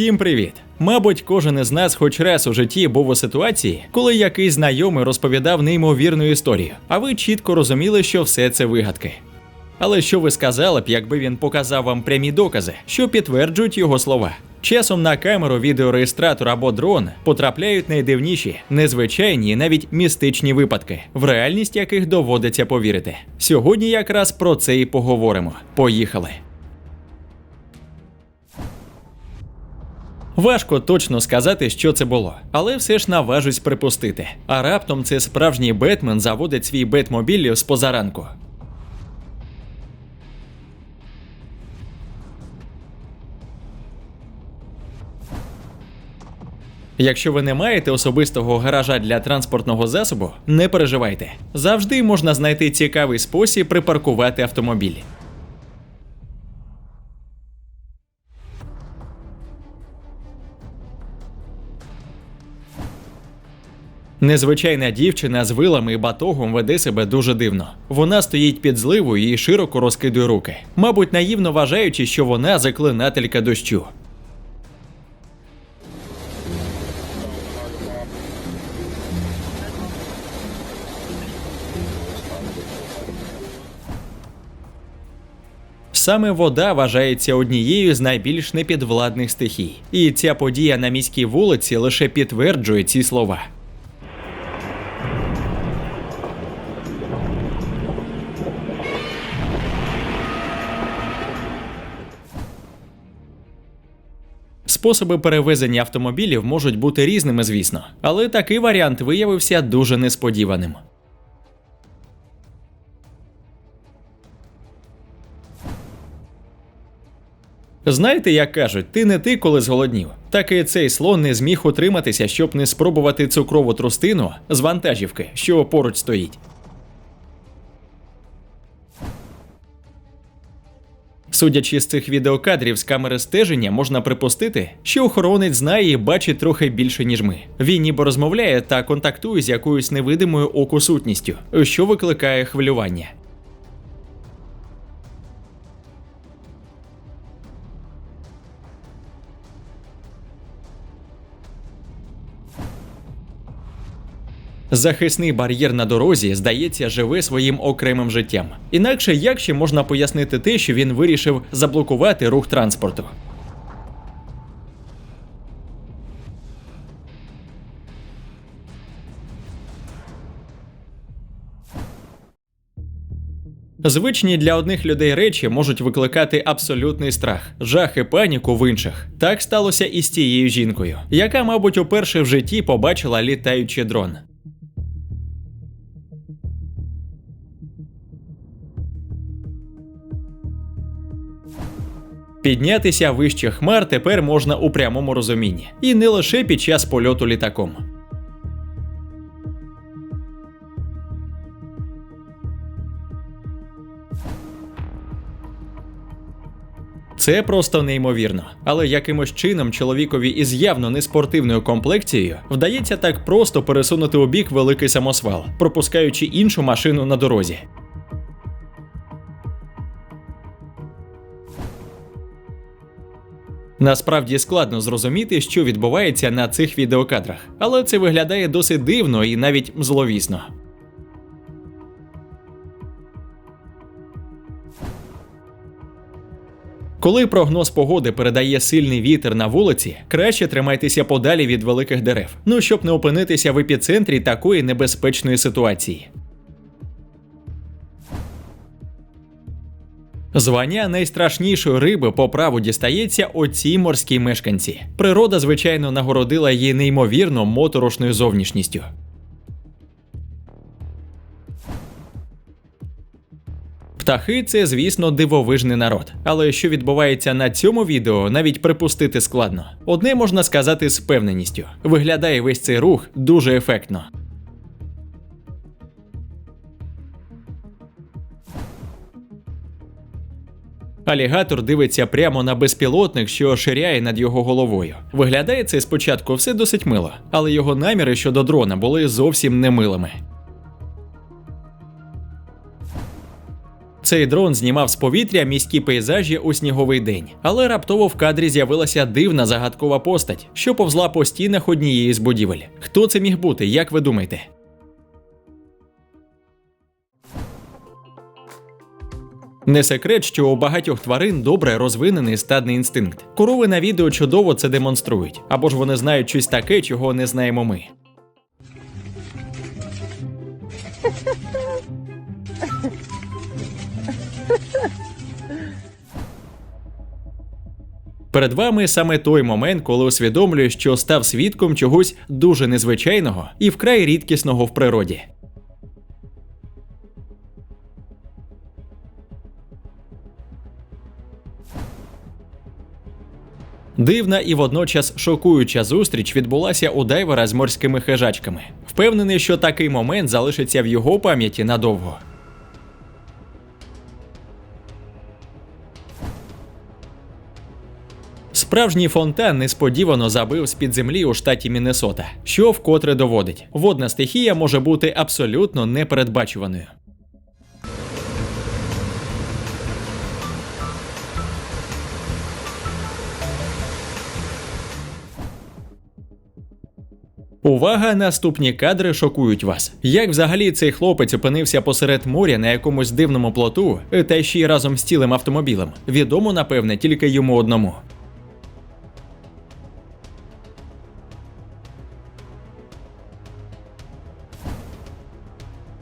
Всім привіт! Мабуть, кожен із нас, хоч раз у житті, був у ситуації, коли якийсь знайомий розповідав неймовірну історію, а ви чітко розуміли, що все це вигадки. Але що ви сказали б, якби він показав вам прямі докази, що підтверджують його слова? Часом на камеру, відеореєстратор або дрон потрапляють найдивніші, незвичайні і навіть містичні випадки, в реальність яких доводиться повірити. Сьогодні якраз про це і поговоримо. Поїхали! Важко точно сказати, що це було, але все ж наважусь припустити. А раптом це справжній Бетмен заводить свій бетмобіль з позаранку. Якщо ви не маєте особистого гаража для транспортного засобу, не переживайте. Завжди можна знайти цікавий спосіб припаркувати автомобіль. Незвичайна дівчина з вилами і батогом веде себе дуже дивно. Вона стоїть під зливою і широко розкидує руки, мабуть, наївно вважаючи, що вона заклинателька дощу. Саме вода вважається однією з найбільш непідвладних стихій, і ця подія на міській вулиці лише підтверджує ці слова. Способи перевезення автомобілів можуть бути різними, звісно, але такий варіант виявився дуже несподіваним. Знаєте, як кажуть, ти не ти, коли зголоднів. Так і цей слон не зміг утриматися, щоб не спробувати цукрову трустину з вантажівки, що поруч стоїть. Судячи з цих відеокадрів з камери стеження, можна припустити, що охоронець знає і бачить трохи більше, ніж ми. Він ніби розмовляє та контактує з якоюсь невидимою оку сутністю, що викликає хвилювання. Захисний бар'єр на дорозі, здається, живе своїм окремим життям. Інакше як ще можна пояснити те, що він вирішив заблокувати рух транспорту? Звичні для одних людей речі можуть викликати абсолютний страх, жах і паніку в інших. Так сталося і з тією жінкою, яка, мабуть, уперше в житті побачила літаючий дрон. Піднятися вище хмар тепер можна у прямому розумінні, і не лише під час польоту літаком. Це просто неймовірно. Але якимось чином чоловікові із явно неспортивною комплекцією вдається так просто пересунути у бік великий самосвал, пропускаючи іншу машину на дорозі. Насправді складно зрозуміти, що відбувається на цих відеокадрах, але це виглядає досить дивно і навіть зловісно. Коли прогноз погоди передає сильний вітер на вулиці, краще тримайтеся подалі від великих дерев, ну щоб не опинитися в епіцентрі такої небезпечної ситуації. Звання найстрашнішої риби по праву дістається оцій морській мешканці. Природа, звичайно, нагородила її неймовірно моторошною зовнішністю. Птахи це, звісно, дивовижний народ. Але що відбувається на цьому відео, навіть припустити складно. Одне можна сказати з певненістю: виглядає весь цей рух дуже ефектно. Алігатор дивиться прямо на безпілотник, що ширяє над його головою. Виглядає це спочатку все досить мило, але його наміри щодо дрона були зовсім немилими. Цей дрон знімав з повітря міські пейзажі у сніговий день, але раптово в кадрі з'явилася дивна загадкова постать, що повзла по стінах однієї з будівель. Хто це міг бути, як ви думаєте? Не секрет, що у багатьох тварин добре розвинений стадний інстинкт. Корови на відео чудово це демонструють, або ж вони знають щось таке, чого не знаємо ми. Перед вами саме той момент, коли усвідомлюєш, що став свідком чогось дуже незвичайного і вкрай рідкісного в природі. Дивна і водночас шокуюча зустріч відбулася у дайвера з морськими хижачками. Впевнений, що такий момент залишиться в його пам'яті надовго. Справжній фонтан несподівано забив з-під землі у штаті Міннесота, що вкотре доводить, водна стихія може бути абсолютно непередбачуваною. Увага! Наступні кадри шокують вас. Як взагалі цей хлопець опинився посеред моря на якомусь дивному плоту, та ще й разом з цілим автомобілем? Відомо, напевне, тільки йому одному.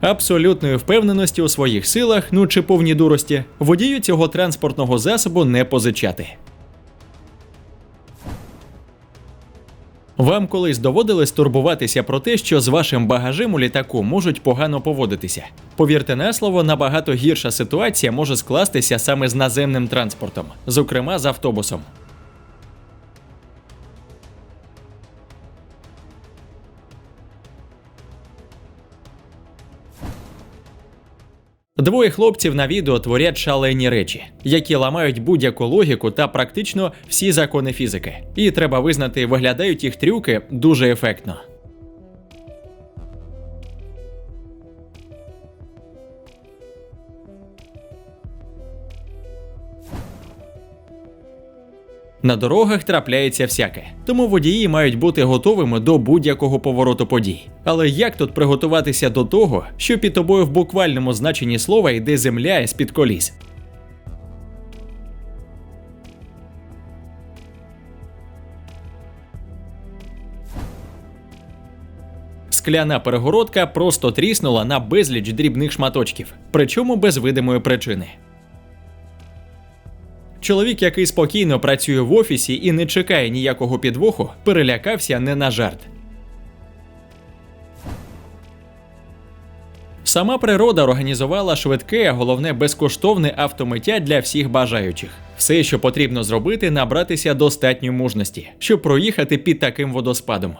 Абсолютної впевненості у своїх силах, ну чи повній дурості, водію цього транспортного засобу не позичати. Вам колись доводилось турбуватися про те, що з вашим багажем у літаку можуть погано поводитися. Повірте на слово, набагато гірша ситуація може скластися саме з наземним транспортом, зокрема з автобусом. Двоє хлопців на відео творять шалені речі, які ламають будь-яку логіку та практично всі закони фізики. І треба визнати, виглядають їх трюки дуже ефектно. На дорогах трапляється всяке, тому водії мають бути готовими до будь-якого повороту подій. Але як тут приготуватися до того, що під тобою в буквальному значенні слова йде земля із під коліс? Скляна перегородка просто тріснула на безліч дрібних шматочків, причому без видимої причини. Чоловік, який спокійно працює в офісі і не чекає ніякого підвоху, перелякався не на жарт. Сама природа організувала швидке, а головне безкоштовне автомиття для всіх бажаючих. Все, що потрібно зробити, набратися достатньої мужності, щоб проїхати під таким водоспадом.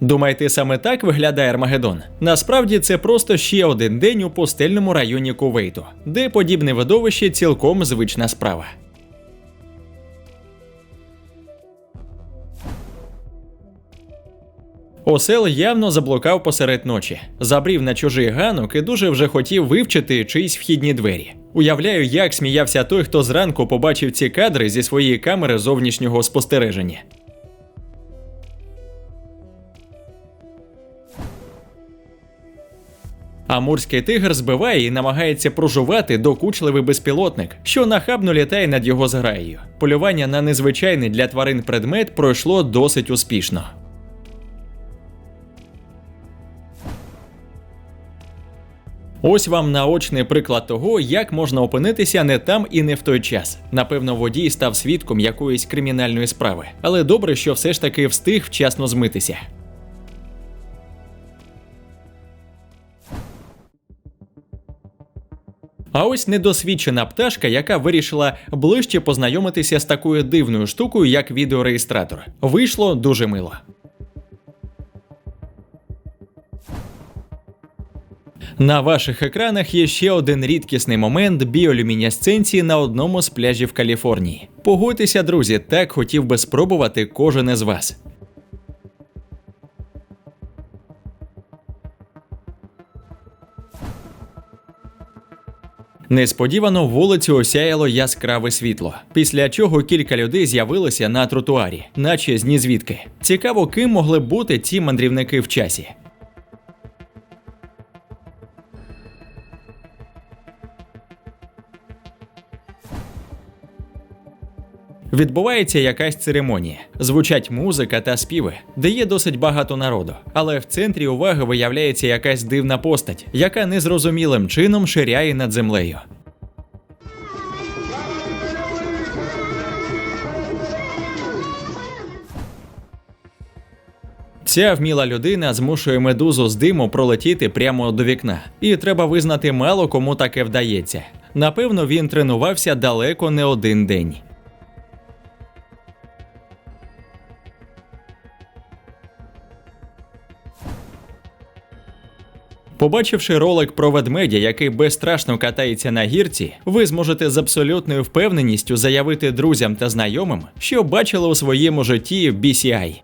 Думаєте, саме так виглядає Армагеддон? Насправді це просто ще один день у пустельному районі Кувейту, де подібне видовище цілком звична справа. Осел явно заблукав посеред ночі, забрів на чужий ганок і дуже вже хотів вивчити чиїсь вхідні двері. Уявляю, як сміявся той, хто зранку побачив ці кадри зі своєї камери зовнішнього спостереження. Амурський тигр збиває і намагається прожувати докучливий безпілотник, що нахабно літає над його зграєю. Полювання на незвичайний для тварин предмет пройшло досить успішно. Ось вам наочний приклад того, як можна опинитися не там і не в той час. Напевно, водій став свідком якоїсь кримінальної справи, але добре, що все ж таки встиг вчасно змитися. А ось недосвідчена пташка, яка вирішила ближче познайомитися з такою дивною штукою, як відеореєстратор. Вийшло дуже мило. На ваших екранах є ще один рідкісний момент біолюмінесценції на одному з пляжів Каліфорнії. Погодьтеся, друзі, так хотів би спробувати кожен із вас. Несподівано вулицю осяяло яскраве світло, після чого кілька людей з'явилося на тротуарі, наче з нізвідки. Цікаво, ким могли бути ці мандрівники в часі. Відбувається якась церемонія, звучать музика та співи, де є досить багато народу. Але в центрі уваги виявляється якась дивна постать, яка незрозумілим чином ширяє над землею. Ця вміла людина змушує медузу з диму пролетіти прямо до вікна, і треба визнати, мало кому таке вдається. Напевно, він тренувався далеко не один день. Побачивши ролик про ведмедя, який безстрашно катається на гірці, ви зможете з абсолютною впевненістю заявити друзям та знайомим, що бачили у своєму житті BCI.